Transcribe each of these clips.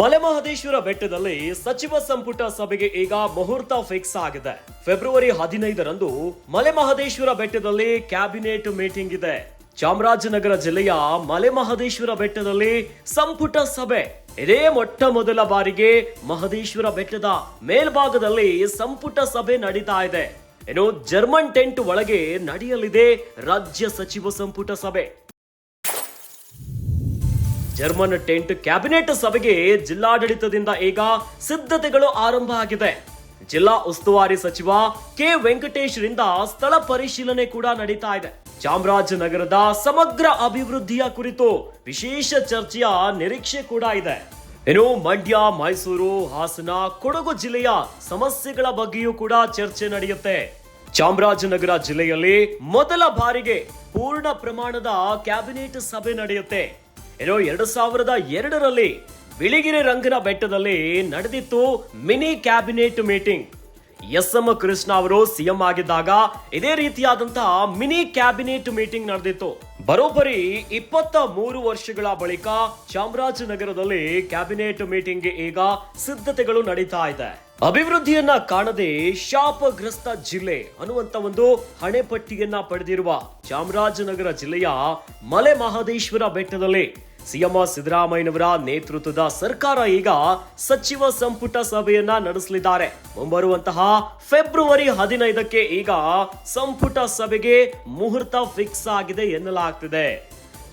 ಮಲೆಮಹದೇಶ್ವರ ಬೆಟ್ಟದಲ್ಲಿ ಸಚಿವ ಸಂಪುಟ ಸಭೆಗೆ ಈಗ ಮುಹೂರ್ತ ಫಿಕ್ಸ್ ಆಗಿದೆ. ಫೆಬ್ರವರಿ ಹದಿನೈದರಂದು ಮಲೆಮಹದೇಶ್ವರ ಬೆಟ್ಟದಲ್ಲಿ ಕ್ಯಾಬಿನೆಟ್ ಮೀಟಿಂಗ್ ಇದೆ. ಚಾಮರಾಜನಗರ ಜಿಲ್ಲೆಯ ಮಲೆಮಹದೇಶ್ವರ ಬೆಟ್ಟದಲ್ಲಿ ಸಂಪುಟ ಸಭೆ. ಇದೇ ಮೊಟ್ಟ ಮೊದಲ ಬಾರಿಗೆ ಮಹದೇಶ್ವರ ಬೆಟ್ಟದ ಮೇಲ್ಭಾಗದಲ್ಲಿ ಸಂಪುಟ ಸಭೆ ನಡೀತಾ ಇದೆ. ಇನ್ನು ಜರ್ಮನ್ ಟೆಂಟ್ ಒಳಗೆ ನಡೆಯಲಿದೆ ರಾಜ್ಯ ಸಚಿವ ಸಂಪುಟ ಸಭೆ. ಜರ್ಮನ್ ಟೆಂಟ್ ಕ್ಯಾಬಿನೆಟ್ ಸಭೆಗೆ ಜಿಲ್ಲಾಡಳಿತದಿಂದ ಈಗ ಸಿದ್ಧತೆಗಳು ಆರಂಭ ಆಗಿದೆ. ಜಿಲ್ಲಾ ಉಸ್ತುವಾರಿ ಸಚಿವ ಕೆ ವೆಂಕಟೇಶ್ ರಿಂದ ಸ್ಥಳ ಪರಿಶೀಲನೆ ಕೂಡ ನಡೀತಾ ಇದೆ. ಚಾಮರಾಜನಗರದ ಸಮಗ್ರ ಅಭಿವೃದ್ಧಿಯ ಕುರಿತು ವಿಶೇಷ ಚರ್ಚೆಯ ನಿರೀಕ್ಷೆ ಕೂಡ ಇದೆ. ಇನ್ನು ಮಂಡ್ಯ, ಮೈಸೂರು, ಹಾಸನ, ಕೊಡಗು ಜಿಲ್ಲೆಯ ಸಮಸ್ಯೆಗಳ ಬಗ್ಗೆಯೂ ಕೂಡ ಚರ್ಚೆ ನಡೆಯುತ್ತೆ. ಚಾಮರಾಜನಗರ ಜಿಲ್ಲೆಯಲ್ಲಿ ಮೊದಲ ಬಾರಿಗೆ ಪೂರ್ಣ ಪ್ರಮಾಣದ ಕ್ಯಾಬಿನೆಟ್ ಸಭೆ ನಡೆಯುತ್ತೆ. ಇನ್ನು ಎರಡು ಸಾವಿರದ ಎರಡರಲ್ಲಿ ಬಿಳಿಗಿರಿ ರಂಗನ ಬೆಟ್ಟದಲ್ಲಿ ನಡೆದಿತ್ತು mini cabinet meeting. S M Krishna ಅವರು ಸಿಎಂ ಆಗಿದ್ದಾಗ ಇದೇ ರೀತಿಯಾದಂತಹ ಮಿನಿ ಕ್ಯಾಬಿನೆಟ್ ಮೀಟಿಂಗ್ ನಡೆದಿತ್ತು. ಬರೋಬ್ಬರಿ ಇಪ್ಪತ್ತ ಮೂರು ವರ್ಷಗಳ ಬಳಿಕ ಚಾಮರಾಜನಗರದಲ್ಲಿ ಕ್ಯಾಬಿನೆಟ್ ಮೀಟಿಂಗ್ ಈಗ ಸಿದ್ಧತೆಗಳು ನಡೀತಾ ಇದೆ. ಅಭಿವೃದ್ಧಿಯನ್ನ ಕಾಣದೆ ಶಾಪಗ್ರಸ್ತ ಜಿಲ್ಲೆ ಅನ್ನುವಂತ ಒಂದು ಹಣೆಪಟ್ಟಿಯನ್ನ ಪಡೆದಿರುವ ಚಾಮರಾಜನಗರ ಜಿಲ್ಲೆಯ ಮಲೆ ಮಹದೇಶ್ವರ ಬೆಟ್ಟದಲ್ಲಿ ಸಿಎಂ ಸಿದ್ದರಾಮಯ್ಯನವರ ನೇತೃತ್ವದ ಸರ್ಕಾರ ಈಗ ಸಚಿವ ಸಂಪುಟ ಸಭೆಯನ್ನ ನಡೆಸಲಿದ್ದಾರೆ. ಮುಂಬರುವಂತಹ ಫೆಬ್ರವರಿ ಹದಿನೈದಕ್ಕೆ ಈಗ ಸಂಪುಟ ಸಭೆಗೆ ಮುಹೂರ್ತ ಫಿಕ್ಸ್ ಆಗಿದೆ ಎನ್ನಲಾಗ್ತಿದೆ.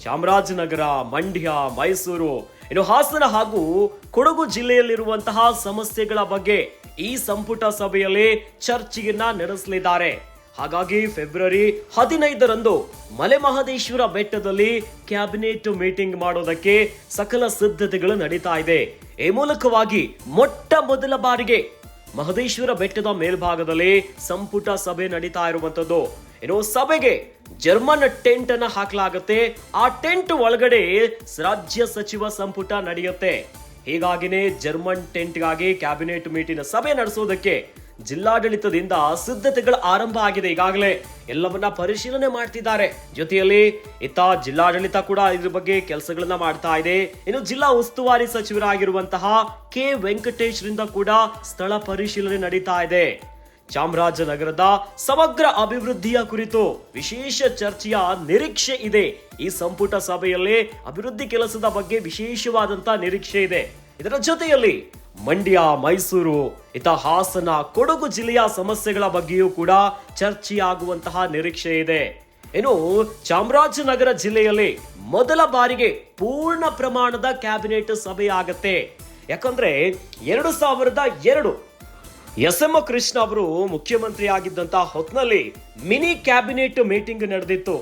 ಚಾಮರಾಜನಗರ, ಮಂಡ್ಯ, ಮೈಸೂರು, ಇನ್ನು ಹಾಸನ ಹಾಗೂ ಕೊಡಗು ಜಿಲ್ಲೆಯಲ್ಲಿರುವಂತಹ ಸಮಸ್ಯೆಗಳ ಬಗ್ಗೆ ಈ ಸಂಪುಟ ಸಭೆಯಲ್ಲಿ ಚರ್ಚೆಯನ್ನ ನಡೆಸಲಿದ್ದಾರೆ. ಹಾಗಾಗಿ ಫೆಬ್ರವರಿ ಹದಿನೈದರಂದು ಮಲೆಮಹದೇಶ್ವರ ಬೆಟ್ಟದಲ್ಲಿ ಕ್ಯಾಬಿನೆಟ್ ಮೀಟಿಂಗ್ ಮಾಡೋದಕ್ಕೆ ಸಕಲ ಸಿದ್ಧತೆಗಳು ನಡೀತಾ ಇದೆ. ಈ ಮೂಲಕವಾಗಿ ಮೊಟ್ಟ ಮೊದಲ ಬಾರಿಗೆ ಮಹದೇಶ್ವರ ಬೆಟ್ಟದ ಮೇಲ್ಭಾಗದಲ್ಲಿ ಸಂಪುಟ ಸಭೆ ನಡೀತಾ ಇರುವಂತದ್ದು. ಇನ್ನು ಸಭೆಗೆ ಜರ್ಮನ್ ಟೆಂಟ್ ಅನ್ನ ಹಾಕಲಾಗುತ್ತೆ. ಆ ಟೆಂಟ್ ಒಳಗಡೆ ರಾಜ್ಯ ಸಚಿವ ಸಂಪುಟ ನಡೆಯುತ್ತೆ. ಹೀಗಾಗಿನೇ ಜರ್ಮನ್ ಟೆಂಟ್ಗಾಗಿ ಕ್ಯಾಬಿನೆಟ್ ಮೀಟಿನ ಸಭೆ ನಡೆಸೋದಕ್ಕೆ ಜಿಲ್ಲಾಡಳಿತದಿಂದ ಸಿದ್ಧತೆಗಳು ಆರಂಭ ಆಗಿದೆ ಈಗಾಗಲೇ. ಎಲ್ಲವನ್ನ ಪರಿಶೀಲನೆ ಮಾಡ್ತಿದ್ದಾರೆ. ಜೊತೆಯಲ್ಲಿ ಇತ್ತ ಜಿಲ್ಲಾಡಳಿತ ಕೂಡ ಇದ್ರ ಬಗ್ಗೆ ಕೆಲಸಗಳನ್ನ ಮಾಡ್ತಾ ಇದೆ. ಇನ್ನು ಜಿಲ್ಲಾ ಉಸ್ತುವಾರಿ ಸಚಿವರಾಗಿರುವಂತಹ ಕೆ ವೆಂಕಟೇಶ್ ರಿಂದ ಕೂಡ ಸ್ಥಳ ಪರಿಶೀಲನೆ ನಡೀತಾ ಇದೆ. ಚಾಮರಾಜನಗರದ ಸಮಗ್ರ ಅಭಿವೃದ್ಧಿಯ ಕುರಿತು ವಿಶೇಷ ಚರ್ಚೆಯ ನಿರೀಕ್ಷೆ ಇದೆ. ಈ ಸಂಪುಟ ಸಭೆಯಲ್ಲಿ ಅಭಿವೃದ್ಧಿ ಕೆಲಸದ ಬಗ್ಗೆ ವಿಶೇಷವಾದಂತಹ ನಿರೀಕ್ಷೆ ಇದೆ. ಇದರ ಜೊತೆಯಲ್ಲಿ ಮಂಡ್ಯ, ಮೈಸೂರು ಇತ ಹಾಸನ ಕೊಡಗು ಜಿಲ್ಲೆಯ ಸಮಸ್ಯೆಗಳ ಬಗ್ಗೆಯೂ ಕೂಡ ಚರ್ಚೆಯಾಗುವಂತಹ ನಿರೀಕ್ಷೆ ಇದೆ. ಇನ್ನು ಚಾಮರಾಜನಗರ ಜಿಲ್ಲೆಯಲ್ಲಿ ಮೊದಲ ಬಾರಿಗೆ ಪೂರ್ಣ ಪ್ರಮಾಣದ ಕ್ಯಾಬಿನೆಟ್ ಸಭೆ ಆಗತ್ತೆ. ಯಾಕಂದ್ರೆ ಎರಡು ಸಾವಿರದ ಎರಡು ಎಸ್ ಎಂ ಕೃಷ್ಣ ಅವರು ಮುಖ್ಯಮಂತ್ರಿ ಆಗಿದ್ದಂತಹ ಹೊತ್ನಲ್ಲಿ ಮಿನಿ ಕ್ಯಾಬಿನೆಟ್ ಮೀಟಿಂಗ್ ನಡೆದಿತ್ತು.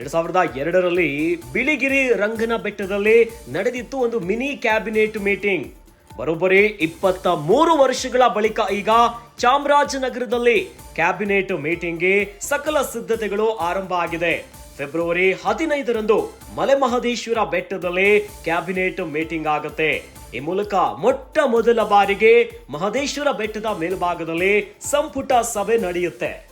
ಎರಡ್ ಸಾವಿರದ ಎರಡರಲ್ಲಿ ಬಿಳಿಗಿರಿ ರಂಗನ ಬೆಟ್ಟದಲ್ಲಿ ನಡೆದಿತ್ತು ಒಂದು ಮಿನಿ ಕ್ಯಾಬಿನೆಟ್ ಮೀಟಿಂಗ್. ಬರೋಬ್ಬರಿ ಇಪ್ಪತ್ತ ಮೂರು ವರ್ಷಗಳ ಬಳಿಕ ಈಗ ಚಾಮರಾಜನಗರದಲ್ಲಿ ಕ್ಯಾಬಿನೆಟ್ ಮೀಟಿಂಗ್ಗೆ ಸಕಲ ಸಿದ್ಧತೆಗಳು ಆರಂಭ ಆಗಿದೆ. ಫೆಬ್ರವರಿ ಹದಿನೈದರಂದು ಮಲೆಮಹದೇಶ್ವರ ಬೆಟ್ಟದಲ್ಲಿ ಕ್ಯಾಬಿನೆಟ್ ಮೀಟಿಂಗ್ ಆಗುತ್ತೆ. ಈ ಮೂಲಕ ಮೊಟ್ಟ ಮೊದಲ ಬಾರಿಗೆ ಮಹದೇಶ್ವರ ಬೆಟ್ಟದ ಮೇಲ್ಭಾಗದಲ್ಲಿ ಸಂಪುಟ ಸಭೆ ನಡೆಯುತ್ತೆ.